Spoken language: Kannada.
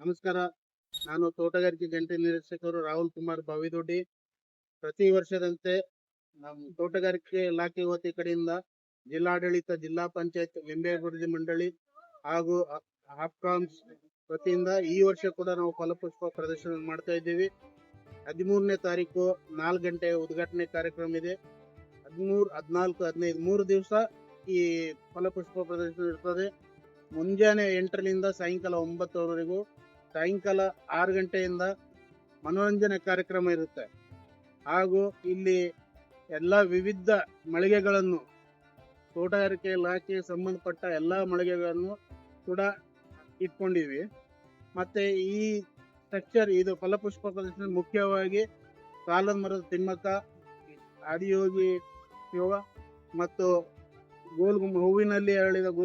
ನಮಸ್ಕಾರ. ನಾನು ತೋಟಗಾರಿಕೆ ಜಂಟಿ ನಿರೀಕ್ಷಕರು ರಾಹುಲ್ ಕುಮಾರ್ ಬಾವಿದೊಡ್ಡಿ. ಪ್ರತಿ ವರ್ಷದಂತೆ ನಮ್ಮ ತೋಟಗಾರಿಕೆ ಇಲಾಖೆ ವತಿ ಕಡೆಯಿಂದ ಜಿಲ್ಲಾಡಳಿತ, ಜಿಲ್ಲಾ ಪಂಚಾಯತ್ ಲಿಂಬೆಗುರ್ಜಿ ಮಂಡಳಿ ಹಾಗೂ ಹಾಪ್ಕಾಮ್ಸ್ ವತಿಯಿಂದ ಈ ವರ್ಷ ಕೂಡ ನಾವು ಫಲಪುಷ್ಪ ಪ್ರದರ್ಶನ ಮಾಡ್ತಾ ಇದ್ದೀವಿ. ಹದಿಮೂರನೇ ತಾರೀಕು ನಾಲ್ಕು ಗಂಟೆ ಉದ್ಘಾಟನೆ ಕಾರ್ಯಕ್ರಮ ಇದೆ. ಹದಿಮೂರು, ಹದಿನಾಲ್ಕು, ಹದಿನೈದು, ಮೂರು ದಿವಸ ಈ ಫಲಪುಷ್ಪ ಪ್ರದರ್ಶನ ಇರ್ತದೆ. ಮುಂಜಾನೆ ಎಂಟರಿಂದ ಸಾಯಂಕಾಲ ಒಂಬತ್ತರವರೆಗೂ ಸಾಯಂಕಾಲ ಆರು ಗಂಟೆಯಿಂದ ಮನೋರಂಜನೆ ಕಾರ್ಯಕ್ರಮ ಇರುತ್ತೆ. ಹಾಗೂ ಇಲ್ಲಿ ಎಲ್ಲ ವಿವಿಧ ಮಳಿಗೆಗಳನ್ನು ತೋಟಗಾರಿಕೆ ಇಲಾಖೆಗೆ ಸಂಬಂಧಪಟ್ಟ ಎಲ್ಲ ಮಳಿಗೆಗಳನ್ನು ಕೂಡ ಇಟ್ಕೊಂಡಿದ್ವಿ. ಮತ್ತು ಈ ಸ್ಟ್ರಕ್ಚರ್ ಇದು ಫಲಪುಷ್ಪ ಪ್ರದರ್ಶನ ಮುಖ್ಯವಾಗಿ ಸಾಲದ ಮರದ ತಿಮ್ಮಕ್ಕ, ಆದಿಯೋಗಿ ಯೋಗ ಮತ್ತು ಗೋಲ್ ಹೂವಿನಲ್ಲಿ ಅರಳಿದ ಗೋ